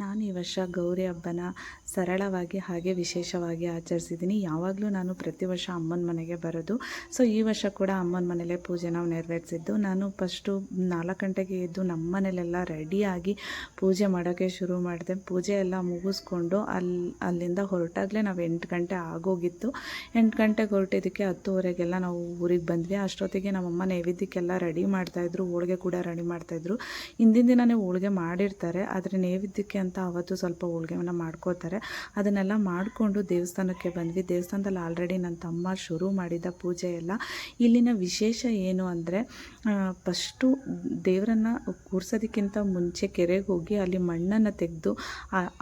ನಾನು ಈ ವರ್ಷ ಗೌರಿ ಹಬ್ಬನ ಸರಳವಾಗಿ ಹಾಗೆ ವಿಶೇಷವಾಗಿ ಆಚರಿಸಿದ್ದೀನಿ. ಯಾವಾಗಲೂ ನಾನು ಪ್ರತಿ ವರ್ಷ ಅಮ್ಮನ ಮನೆಗೆ ಬರೋದು. ಸೊ ಈ ವರ್ಷ ಕೂಡ ಅಮ್ಮನ ಮನೇಲೇ ಪೂಜೆ ನಾವು ನೆರವೇರಿಸಿದ್ದು. ನಾನು ಫಸ್ಟು ನಾಲ್ಕು ಗಂಟೆಗೆ ಎದ್ದು ನಮ್ಮ ಮನೇಲೆಲ್ಲ ರೆಡಿಯಾಗಿ ಪೂಜೆ ಮಾಡೋಕ್ಕೆ ಶುರು ಮಾಡಿದೆ. ಪೂಜೆ ಎಲ್ಲ ಮುಗಿಸ್ಕೊಂಡು ಅಲ್ಲಿ ಅಲ್ಲಿಂದ ಹೊರಟಾಗಲೇ ನಾವು ಎಂಟು ಗಂಟೆ ಆಗೋಗಿತ್ತು. ಎಂಟು ಗಂಟೆಗೆ ಹೊರಟಿದ್ದಕ್ಕೆ ಹತ್ತುವರೆಗೆಲ್ಲ ನಾವು ಊರಿಗೆ ಬಂದ್ವಿ. ಅಷ್ಟೊತ್ತಿಗೆ ನಮ್ಮಮ್ಮ ನೈವೇದ್ಯಕ್ಕೆಲ್ಲ ರೆಡಿ ಮಾಡ್ತಾಯಿದ್ರು ಹೋಳಿಗೆ ಕೂಡ ರೆಡಿ ಮಾಡ್ತಾಯಿದ್ರು ಹಿಂದಿನ ದಿನವೇ ಹೋಳಿಗೆ ಮಾಡಿರ್ತಾರೆ. ಆದರೆ ನೈವೇದ್ಯಕ್ಕೆ ಅಂತ ಅವತ್ತು ಸ್ವಲ್ಪ ಹೋಳ್ಗೆನ ಮಾಡ್ಕೋತಾರೆ ಅದನ್ನೆಲ್ಲ ಮಾಡಿಕೊಂಡು ದೇವಸ್ಥಾನಕ್ಕೆ ಬಂದ್ವಿ. ದೇವಸ್ಥಾನದಲ್ಲಿ ಆಲ್ರೆಡಿ ನನ್ನ ತಮ್ಮ ಶುರು ಮಾಡಿದ ಪೂಜೆ ಎಲ್ಲ. ಇಲ್ಲಿನ ವಿಶೇಷ ಏನು ಅಂದರೆ ಫಸ್ಟು ದೇವರನ್ನು ಕೂರ್ಸೋದಕ್ಕಿಂತ ಮುಂಚೆ ಕೆರೆಗೆ ಹೋಗಿ ಅಲ್ಲಿ ಮಣ್ಣನ್ನು ತೆಗೆದು,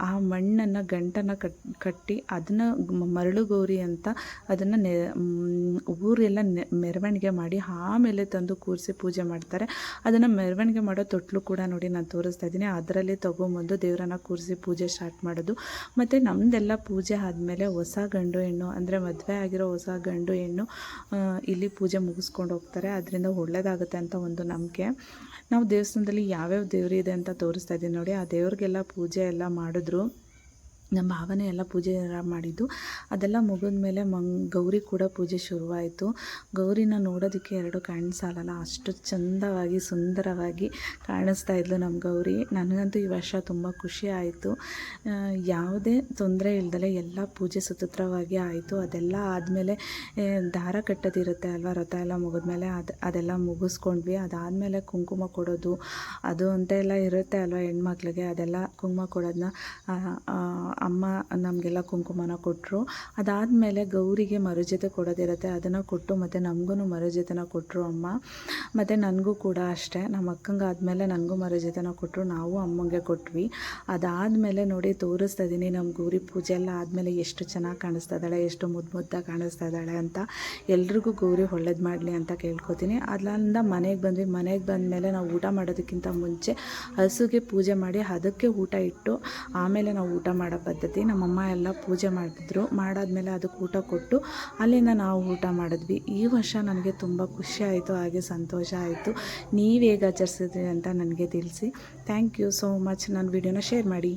ಆ ಮಣ್ಣನ್ನು ಗಂಟನ್ನು ಕಟ್, ಕಟ್ಟಿ ಅದನ್ನು ಮರಳು ಗೌರಿ ಅಂತ ಅದನ್ನು ನೆ ಊರೆಲ್ಲ ಮೆರವಣಿಗೆ ಮಾಡಿ ಆಮೇಲೆ ತಂದು ಕೂರಿಸಿ ಪೂಜೆ ಮಾಡ್ತಾರೆ. ಅದನ್ನು ಮೆರವಣಿಗೆ ಮಾಡೋ ತೊಟ್ಲು ಕೂಡ ನೋಡಿ ನಾನು ತೋರಿಸ್ತಾ ಇದ್ದೀನಿ. ಅದರಲ್ಲೇ ತೊಗೊಂಬಂದು ದೇವರನ್ನ ಕೂರಿಸಿ ಪೂಜೆ ಸ್ಟಾರ್ಟ್ ಮಾಡೋದು. ಮತ್ತು ನಮ್ಮದೆಲ್ಲ ಪೂಜೆ ಆದಮೇಲೆ ಹೊಸ ಗಂಡು ಹೆಣ್ಣು, ಅಂದರೆ ಮದುವೆ ಆಗಿರೋ ಹೊಸ ಗಂಡು ಹೆಣ್ಣು ಇಲ್ಲಿ ಪೂಜೆ ಮುಗಿಸ್ಕೊಂಡು ಹೋಗ್ತಾರೆ. ಅದರಿಂದ ಒಳ್ಳೆಯದಾಗುತ್ತೆ ಅಂತ ಒಂದು ನಂಬಿಕೆ. ನಾವು ದೇವಸ್ಥಾನದಲ್ಲಿ ಯಾವ್ಯಾವ ದೇವರು ಇದೆ ಅಂತ ತೋರಿಸ್ತಾ ಇದ್ದೀವಿ ನೋಡಿ. ಆ ದೇವ್ರಿಗೆಲ್ಲ ಪೂಜೆ ಎಲ್ಲ ಮಾಡಿದ್ರು. ನಮ್ಮ ಭಾವನೆ ಎಲ್ಲ ಪೂಜೆ ಮಾಡಿದ್ದು. ಅದೆಲ್ಲ ಮುಗಿದ ಮೇಲೆ ಮಂಗ್, ಗೌರಿ ಕೂಡ ಪೂಜೆ ಶುರುವಾಯಿತು. ಗೌರಿನ ನೋಡೋದಕ್ಕೆ ಎರಡು ಕಣ್ಣು ಸಾಲಲ್ಲ, ಅಷ್ಟು ಚಂದವಾಗಿ, ಸುಂದರವಾಗಿ ಕಾಣಿಸ್ತಾ ಇದ್ಲು ನಮ್ಮ ಗೌರಿ. ನನಗಂತೂ ಈ ವರ್ಷ ತುಂಬ ಖುಷಿ ಆಯಿತು. ಯಾವುದೇ ತೊಂದರೆ ಇಲ್ದಲೆ ಎಲ್ಲ ಪೂಜೆ ಸುತತ್ರವಾಗಿ ಆಯಿತು. ಅದೆಲ್ಲ ಆದಮೇಲೆ ದಾರ ಕಟ್ಟೋದಿರುತ್ತೆ ಅಲ್ವಾ, ರಥ ಎಲ್ಲ ಮುಗಿದ್ಮೇಲೆ ಅದು, ಅದೆಲ್ಲ ಮುಗಿಸ್ಕೊಂಡ್ವಿ. ಅದಾದಮೇಲೆ ಕುಂಕುಮ ಕೊಡೋದು, ಅದು ಅಂತ ಎಲ್ಲ ಇರುತ್ತೆ ಅಲ್ವಾ ಹೆಣ್ಮಕ್ಳಿಗೆ? ಅದೆಲ್ಲ ಕುಂಕುಮ ಕೊಡೋದನ್ನ ಅಮ್ಮ ನಮಗೆಲ್ಲ ಕುಂಕುಮನ ಕೊಟ್ಟರು ಅದಾದಮೇಲೆ ಗೌರಿಗೆ ಮರುಜತೆ ಕೊಡೋದಿರುತ್ತೆ, ಅದನ್ನು ಕೊಟ್ಟು ಮತ್ತು ನಮಗೂ ಮರುಜತೆನ ಕೊಟ್ಟರು ಅಮ್ಮ. ಮತ್ತು ನನಗೂ ಕೂಡ ಅಷ್ಟೇ ನಮ್ಮ ಅಕ್ಕಂಗೆ ಆದಮೇಲೆ ನನಗೂ ಮರುಜತೆನ ಕೊಟ್ಟರು ನಾವು ಅಮ್ಮಂಗೆ ಕೊಟ್ವಿ. ಅದಾದಮೇಲೆ ನೋಡಿ ತೋರಿಸ್ತಾ ಇದ್ದೀನಿ ನಮ್ಮ ಗೌರಿ ಪೂಜೆ ಎಲ್ಲ ಆದಮೇಲೆ ಎಷ್ಟು ಚೆನ್ನಾಗಿ ಕಾಣಿಸ್ತಾ ಇದ್ದಾಳೆ, ಎಷ್ಟು ಮುದ್ದು ಮುದ್ದಾಗಿ ಕಾಣಿಸ್ತಾ ಇದ್ದಾಳೆ ಅಂತ. ಎಲ್ರಿಗೂ ಗೌರಿ ಒಳ್ಳೇದು ಮಾಡಲಿ ಅಂತ ಕೇಳ್ಕೊತೀನಿ. ಅದರಿಂದ ಮನೆಗೆ ಬಂದ್ವಿ, ಮನೆಗೆ ಬಂದಮೇಲೆ ನಾವು ಊಟ ಮಾಡೋದಕ್ಕಿಂತ ಮುಂಚೆ ಹಸುಗೆ ಪೂಜೆ ಮಾಡಿ ಅದಕ್ಕೆ ಊಟ ಇಟ್ಟು ಆಮೇಲೆ ನಾವು ಊಟ ಮಾಡೋ ಪದ್ಧತಿ. ನಮ್ಮಮ್ಮ ಎಲ್ಲ ಪೂಜೆ ಮಾಡಿದ್ರು. ಮಾಡಾದ್ಮೇಲೆ ಅದಕ್ಕೆ ಊಟ ಕೊಟ್ಟು ಅಲ್ಲಿಂದ ನಾವು ಊಟ ಮಾಡಿದ್ವಿ. ಈ ವರ್ಷ ನನಗೆ ತುಂಬ ಖುಷಿ ಆಯಿತು, ಹಾಗೆ ಸಂತೋಷ ಆಯಿತು. ನೀವು ಹೇಗೆ ಆಚರಿಸಿದ್ರಿ ಅಂತ ನನಗೆ ತಿಳಿಸಿ. ಥ್ಯಾಂಕ್ ಯು ಸೋ ಮಚ್ ನನ್ನ ವಿಡಿಯೋನ ಶೇರ್ ಮಾಡಿ.